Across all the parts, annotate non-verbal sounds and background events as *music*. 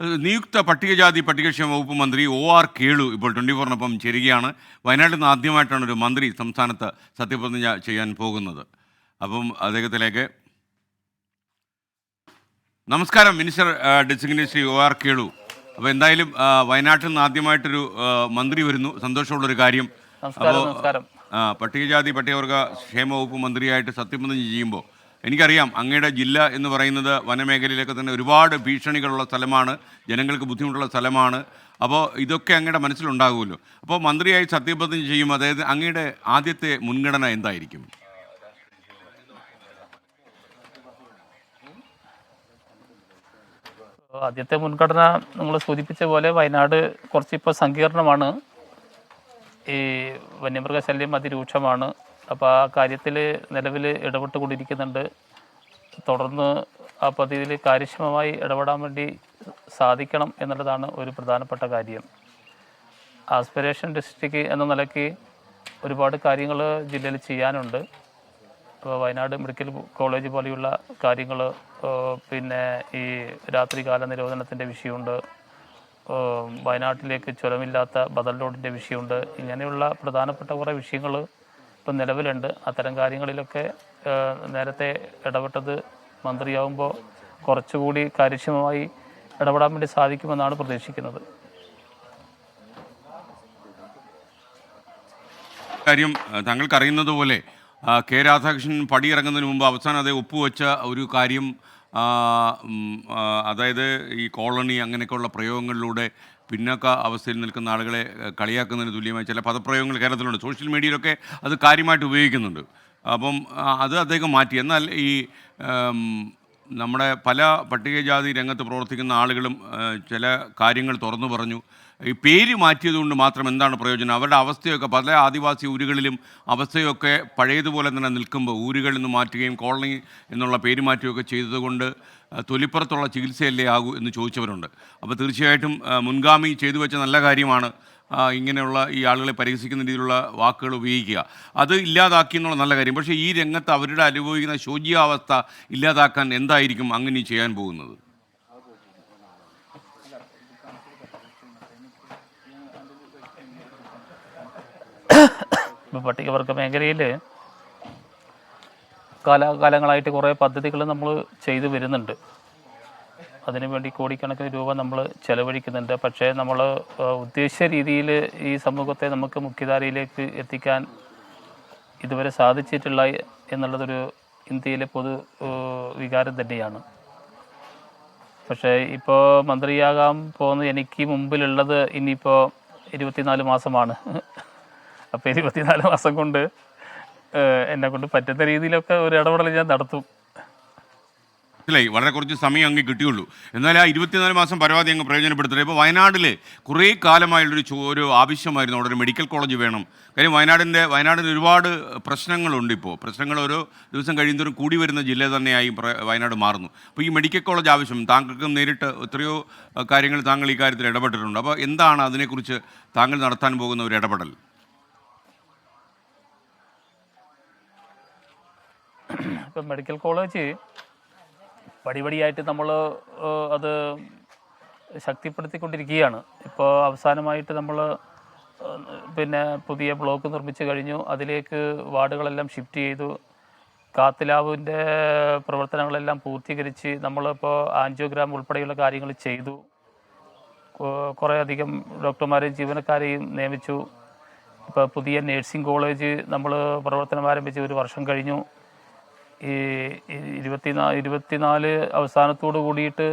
നിയുക്ത പട്ടികജാതി പട്ടികക്ഷേമ വകുപ്പ് മന്ത്രി ഒ ആർ കേളു ഇപ്പോൾ ട്വന്റി ഫോറിനൊപ്പം ചേരുകയാണ്. വയനാട്ടിൽ നിന്ന് ആദ്യമായിട്ടാണ് ഒരു മന്ത്രി സംസ്ഥാനത്ത് സത്യപ്രതിജ്ഞ ചെയ്യാൻ പോകുന്നത്. അപ്പം അദ്ദേഹത്തിലേക്ക്. നമസ്കാരം minister designate Shri O R Kelu. അപ്പോൾ എന്തായാലും വയനാട്ടിൽ നിന്ന് ആദ്യമായിട്ടൊരു മന്ത്രി വരുന്നു. സന്തോഷമുള്ളൊരു കാര്യം. അപ്പോൾ, പട്ടികജാതി പട്ടികവർഗ ക്ഷേമ വകുപ്പ് മന്ത്രിയായിട്ട് സത്യപ്രതിജ്ഞ ചെയ്യുമ്പോൾ എനിക്കറിയാം അങ്ങയുടെ ജില്ല എന്ന് പറയുന്നത് വനമേഖലയിലൊക്കെ തന്നെ ഒരുപാട് ഭീഷണികളുള്ള സ്ഥലമാണ് ജനങ്ങൾക്ക് ബുദ്ധിമുട്ടുള്ള സ്ഥലമാണ്. അപ്പോൾ ഇതൊക്കെ അങ്ങയുടെ മനസ്സിലുണ്ടാകുമല്ലോ. അപ്പോൾ മന്ത്രിയായി സത്യപ്രതിജ്ഞ ചെയ്യുമ്പോൾ അതായത് അങ്ങയുടെ ആദ്യത്തെ മുൻഗണന എന്തായിരിക്കും? ആദ്യത്തെ മുൻഗണന നിങ്ങൾ സൂചിപ്പിച്ച പോലെ വയനാട് കുറച്ചിപ്പോൾ സങ്കീർണമാണ്. ഈ വന്യമൃഗശല്യം അതിരൂക്ഷമാണ്. അപ്പോൾ ആ കാര്യത്തിൽ നിലവിൽ ഇടപെട്ടുകൊണ്ടിരിക്കുന്നുണ്ട്. തുടർന്ന് ആ പദ്ധതിയിൽ കാര്യക്ഷമമായി ഇടപെടാൻ വേണ്ടി സാധിക്കണം എന്നുള്ളതാണ് ഒരു പ്രധാനപ്പെട്ട കാര്യം. ആസ്പിരേഷൻ ഡിസ്ട്രിക്റ്റ് എന്ന നിലയ്ക്ക് ഒരുപാട് കാര്യങ്ങൾ ജില്ലയിൽ ചെയ്യാനുണ്ട്. ഇപ്പോൾ വയനാട് മെഡിക്കൽ കോളേജ് പോലെയുള്ള കാര്യങ്ങൾ പിന്നെ ഈ രാത്രികാല നിരോധനത്തിന്റെ വിഷയമുണ്ട്. വയനാട്ടിലേക്ക് ചുരമില്ലാത്ത ബദൽ റോഡിന്റെ വിഷയമുണ്ട്. ഇങ്ങനെയുള്ള പ്രധാനപ്പെട്ട കുറേ വിഷയങ്ങൾ ഇപ്പം നിലവിലുണ്ട്. അത്തരം കാര്യങ്ങളിലൊക്കെ നേരത്തെ ഇടപെട്ടത് മന്ത്രിയാവുമ്പോൾ കുറച്ചുകൂടി കാര്യക്ഷമമായി ഇടപെടാൻ വേണ്ടി സാധിക്കുമെന്നാണ് പ്രതീക്ഷിക്കുന്നത്. കാര്യം താങ്കൾക്കറിയുന്നത് പോലെ കെ രാധാകൃഷ്ണൻ പടിയിറങ്ങുന്നതിന് മുമ്പ് അവസാനം അതേ ഒപ്പുവെച്ച ഒരു കാര്യം അതായത് ഈ കോളനി അങ്ങനെയൊക്കെയുള്ള പ്രയോഗങ്ങളിലൂടെ പിന്നോക്ക അവസ്ഥയിൽ നിൽക്കുന്ന ആളുകളെ കളിയാക്കുന്നതിന് തുല്യമായ ചില പദപ്രയോഗങ്ങൾ കേരളത്തിലുണ്ട്. സോഷ്യൽ മീഡിയയിലൊക്കെ അത് കാര്യമായിട്ട് ഉപയോഗിക്കുന്നുണ്ട്. അപ്പം അത് അദ്ദേഹം മാറ്റി. എന്നാൽ ഈ നമ്മുടെ പല പട്ടികജാതി രംഗത്ത് പ്രവർത്തിക്കുന്ന ആളുകളും ചില കാര്യങ്ങൾ തുറന്നു പറഞ്ഞു. ഈ പേര് മാറ്റിയതുകൊണ്ട് മാത്രം എന്താണ് പ്രയോജനം? അവരുടെ അവസ്ഥയൊക്കെ പല ആദിവാസി ഊരുകളിലും അവസ്ഥയൊക്കെ പഴയതുപോലെ തന്നെ നിൽക്കുമ്പോൾ ഊരുകളിൽ നിന്ന് മാറ്റുകയും കോളനി എന്നുള്ള പേര് മാറ്റുകയൊക്കെ ചെയ്തതുകൊണ്ട് തൊലിപ്പുറത്തുള്ള ചികിത്സയല്ലേ ആകൂ എന്ന് ചോദിച്ചവരുണ്ട്. അപ്പോൾ തീർച്ചയായിട്ടും മുൻഗാമി ചെയ്തു വെച്ച നല്ല കാര്യമാണ്. ഇങ്ങനെയുള്ള ഈ ആളുകളെ പരിഹസിക്കുന്ന രീതിയിലുള്ള വാക്കുകൾ ഉപയോഗിക്കുക. അത് ഇല്ലാതാക്കി എന്നുള്ള നല്ല കാര്യം. പക്ഷേ ഈ രംഗത്ത് അവരുടെ അനുഭവിക്കുന്ന ശോചിയാവസ്ഥ ഇല്ലാതാക്കാൻ എന്തായിരിക്കും അങ്ങനെ ചെയ്യാൻ പോകുന്നത്? പട്ടികവർഗ മേഖലയിൽ കാലാകാലങ്ങളായിട്ട് കുറേ പദ്ധതികൾ നമ്മൾ ചെയ്തു വരുന്നുണ്ട്. അതിനുവേണ്ടി കോടിക്കണക്കിന് രൂപ നമ്മൾ ചെലവഴിക്കുന്നുണ്ട്. പക്ഷേ നമ്മൾ ഉദ്ദേശിച്ച രീതിയിൽ ഈ സമൂഹത്തെ നമുക്ക് മുഖ്യധാരയിലേക്ക് എത്തിക്കാൻ ഇതുവരെ സാധിച്ചിട്ടില്ല എന്നുള്ളതൊരു ഇന്ത്യയിലെ പൊതു വികാരം തന്നെയാണ്. പക്ഷേ ഇപ്പോൾ മന്ത്രിയാകാൻ പോകുന്ന എനിക്ക് മുമ്പിലുള്ളത് ഇനിയിപ്പോൾ ഇരുപത്തിനാല് മാസമാണ്. അപ്പോൾ ഇരുപത്തിനാല് മാസം കൊണ്ട് എന്നെ കൊണ്ട് പറ്റുന്ന രീതിയിലൊക്കെ ഒരു ഇടപെടൽ ഞാൻ നടത്തും. മനസ്സിലായി? വളരെ കുറച്ച് സമയം അങ്ങ് കിട്ടിയുള്ളൂ. എന്നാൽ ആ ഇരുപത്തിനാല് മാസം പരമാവധി അങ്ങ് പ്രയോജനപ്പെടുത്തുന്നത് ഇപ്പോൾ വയനാട്ടിൽ കുറേ കാലമായുള്ളൊരു ഒരു ആവശ്യമായിരുന്നു. അവിടെ ഒരു മെഡിക്കൽ കോളേജ് വേണം. കാര്യം വയനാടിന്റെ വയനാടിന് ഒരുപാട് പ്രശ്നങ്ങളുണ്ട് ഇപ്പോൾ പ്രശ്നങ്ങൾ ഓരോ ദിവസം കഴിയുന്നതും കൂടി വരുന്ന ജില്ല തന്നെയായി വയനാട് മാറുന്നു. അപ്പോൾ ഈ മെഡിക്കൽ കോളേജ് ആവശ്യം താങ്കൾക്കും നേരിട്ട് എത്രയോ കാര്യങ്ങൾ താങ്കൾ ഈ കാര്യത്തിൽ ഇടപെട്ടിട്ടുണ്ട്. അപ്പോൾ എന്താണ് അതിനെക്കുറിച്ച് താങ്കൾ നടത്താൻ പോകുന്ന ഒരു ഇടപെടൽ? ഇപ്പം മെഡിക്കൽ കോളേജ് പടിപടിയായിട്ട് നമ്മൾ അത് ശക്തിപ്പെടുത്തിക്കൊണ്ടിരിക്കുകയാണ്. ഇപ്പോൾ അവസാനമായിട്ട് നമ്മൾ പിന്നെ പുതിയ ബ്ലോക്ക് നിർമ്മിച്ച് കഴിഞ്ഞു. അതിലേക്ക് വാർഡുകളെല്ലാം ഷിഫ്റ്റ് ചെയ്തു. കാത്തിലാവിന്റെ പ്രവർത്തനങ്ങളെല്ലാം പൂർത്തീകരിച്ച് നമ്മളിപ്പോൾ ആൻജിയോഗ്രാം ഉൾപ്പെടെയുള്ള കാര്യങ്ങൾ ചെയ്തു. കുറേ അധികം ഡോക്ടർമാരെയും ജീവനക്കാരെയും നിയമിച്ചു. ഇപ്പോൾ പുതിയ നേഴ്സിംഗ് കോളേജ് നമ്മൾ പ്രവർത്തനം ആരംഭിച്ച് ഒരു വർഷം കഴിഞ്ഞു. ഈ ഇരുപത്തിനാ ഇരുപത്തിനാല് അവസാനത്തോട് കൂടിയിട്ട്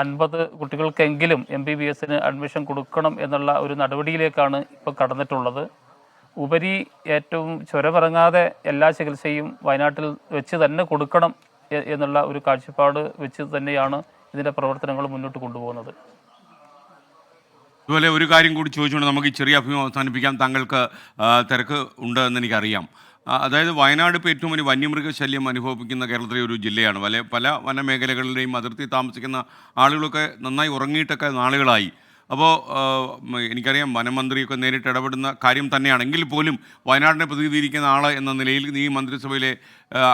അൻപത് കുട്ടികൾക്കെങ്കിലും എം ബി ബി എസിന് അഡ്മിഷൻ കൊടുക്കണം എന്നുള്ള ഒരു നടപടിയിലേക്കാണ് ഇപ്പോൾ കടന്നിട്ടുള്ളത്. ഉപരി ഏറ്റവും ചുരമിറങ്ങാതെ എല്ലാ ചികിത്സയും വയനാട്ടിൽ വെച്ച് തന്നെ കൊടുക്കണം എന്നുള്ള ഒരു കാഴ്ചപ്പാട് വെച്ച് തന്നെയാണ് ഇതിന്റെ പ്രവർത്തനങ്ങൾ മുന്നോട്ട് കൊണ്ടുപോകുന്നത്. അതുപോലെ ഒരു കാര്യം കൂടി ചോദിച്ചുകൊണ്ട് നമുക്ക് ഈ ചെറിയ അഭിമുഖം അവസാനിപ്പിക്കാം. താങ്കൾക്ക് തിരക്ക് ഉണ്ട് എന്ന് എനിക്കറിയാം. അതായത് വയനാട് ഇപ്പോൾ ഏറ്റവും വലിയ വന്യമൃഗശല്യം അനുഭവിക്കുന്ന കേരളത്തിലെ ഒരു ജില്ലയാണ്. പല പല വനമേഖലകളിലെയും അതിർത്തി താമസിക്കുന്ന ആളുകളൊക്കെ നന്നായി ഉറങ്ങിയിട്ടൊക്കെ നാളുകളായി. അപ്പോൾ എനിക്കറിയാം വനമന്ത്രിയൊക്കെ നേരിട്ട് ഇടപെടുന്ന കാര്യം തന്നെയാണെങ്കിൽ പോലും വയനാടിനെ പ്രതിനിധീകരിക്കുന്ന ആൾ എന്ന നിലയിൽ ഈ മന്ത്രിസഭയിലെ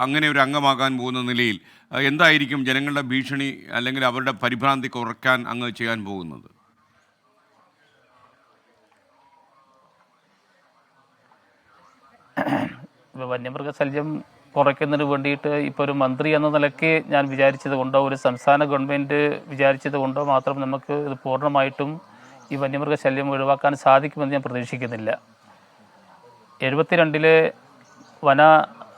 അങ്ങനെ ഒരു അംഗമാകാൻ പോകുന്ന നിലയിൽ എന്തായിരിക്കും ജനങ്ങളുടെ ഭീഷണി അല്ലെങ്കിൽ അവരുടെ പരിഭ്രാന്തി കുറയ്ക്കാൻ അങ്ങ് ചെയ്യാൻ പോകുന്നത്? *coughs* വന്യമൃഗശല്യം കുറയ്ക്കുന്നതിന് വേണ്ടിയിട്ട് ഇപ്പോൾ ഒരു മന്ത്രി എന്ന നിലയ്ക്ക് ഞാൻ വിചാരിച്ചത് കൊണ്ടോ ഒരു സംസ്ഥാന ഗവൺമെന്റ് വിചാരിച്ചത് കൊണ്ടോ മാത്രം നമുക്ക് ഇത് പൂർണമായിട്ടും ഈ വന്യമൃഗശല്യം ഒഴിവാക്കാൻ സാധിക്കുമെന്ന് ഞാൻ പ്രതീക്ഷിക്കുന്നില്ല. എഴുപത്തിരണ്ടിലെ വന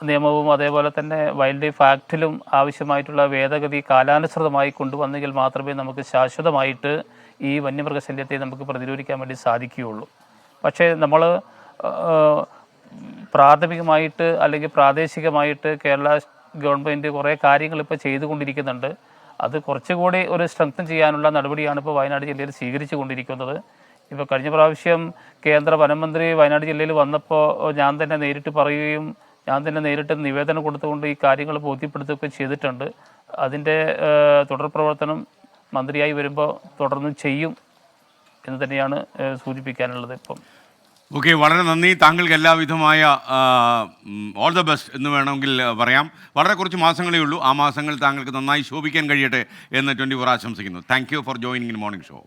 നിയമവും അതേപോലെ തന്നെ വൈൽഡ് ലൈഫ് ആക്ടിലും ആവശ്യമായിട്ടുള്ള ഭേദഗതി കാലാനുസൃതമായി കൊണ്ടുവന്നെങ്കിൽ മാത്രമേ നമുക്ക് ശാശ്വതമായിട്ട് ഈ വന്യമൃഗശല്യത്തെ നമുക്ക് പ്രതിരോധിക്കാൻ വേണ്ടി സാധിക്കുകയുള്ളൂ. പക്ഷേ നമ്മൾ പ്രാഥമികമായിട്ട് അല്ലെങ്കിൽ പ്രാദേശികമായിട്ട് കേരള ഗവൺമെന്റ് കുറേ കാര്യങ്ങൾ ഇപ്പോൾ ചെയ്തുകൊണ്ടിരിക്കുന്നുണ്ട്. അത് കുറച്ചുകൂടി ഒരു സ്ട്രെങ്തൻ ചെയ്യാനുള്ള നടപടിയാണ് ഇപ്പോൾ വയനാട് ജില്ലയിൽ സ്വീകരിച്ചു കൊണ്ടിരിക്കുന്നത് ഇപ്പോൾ കഴിഞ്ഞ പ്രാവശ്യം കേന്ദ്ര വനമന്ത്രി വയനാട് ജില്ലയിൽ വന്നപ്പോൾ ഞാൻ തന്നെ നേരിട്ട് പറയുകയും ഞാൻ തന്നെ നേരിട്ട് നിവേദനം കൊടുത്തുകൊണ്ട് ഈ കാര്യങ്ങൾ ബോധ്യപ്പെടുത്തുകയൊക്കെ ചെയ്തിട്ടുണ്ട്. അതിന്റെ തുടർ പ്രവർത്തനം മന്ത്രിയായി വരുമ്പോൾ തുടർന്ന് ചെയ്യും എന്ന് തന്നെയാണ് സൂചിപ്പിക്കാനുള്ളത് ഇപ്പം. ഓക്കെ വളരെ നന്ദി. താങ്കൾക്ക് എല്ലാവിധമായ ഓൾ ദ ബെസ്റ്റ് എന്ന് വേണമെങ്കിൽ പറയാം. വളരെ കുറച്ച് മാസങ്ങളേ ഉള്ളൂ. ആ മാസങ്ങൾ താങ്കൾക്ക് നന്നായി ശോഭിക്കാൻ കഴിയട്ടെ എന്ന് ട്വന്റി ഫോർ ആശംസിക്കുന്നു thank you for joining in morning show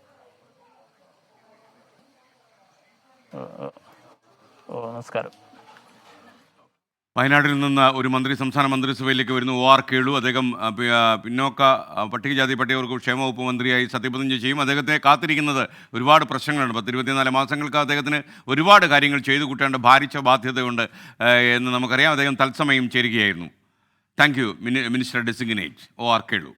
നമസ്കാരം. വയനാട്ടിൽ നിന്ന് ഒരു മന്ത്രി സംസ്ഥാന മന്ത്രിസഭയിലേക്ക് വരുന്നു ഒ ആർ കേളു അദ്ദേഹം പിന്നോക്ക പട്ടികജാതി പട്ടികവർക്ക് ക്ഷേമ വകുപ്പ് മന്ത്രിയായി സത്യപ്രതിജ്ഞ ചെയ്യും. അദ്ദേഹത്തെ കാത്തിരിക്കുന്നത് ഒരുപാട് പ്രശ്നങ്ങളുണ്ട്. പത്ത് ഇരുപത്തിനാല് മാസങ്ങൾക്ക് അദ്ദേഹത്തിന് ഒരുപാട് കാര്യങ്ങൾ ചെയ്തു കൂട്ടേണ്ട ഭാരിച്ച ബാധ്യതയുണ്ട് എന്ന് നമുക്കറിയാം. അദ്ദേഹം തത്സമയം ചേരുകയായിരുന്നു. Thank you. Minister designate O R Kelu.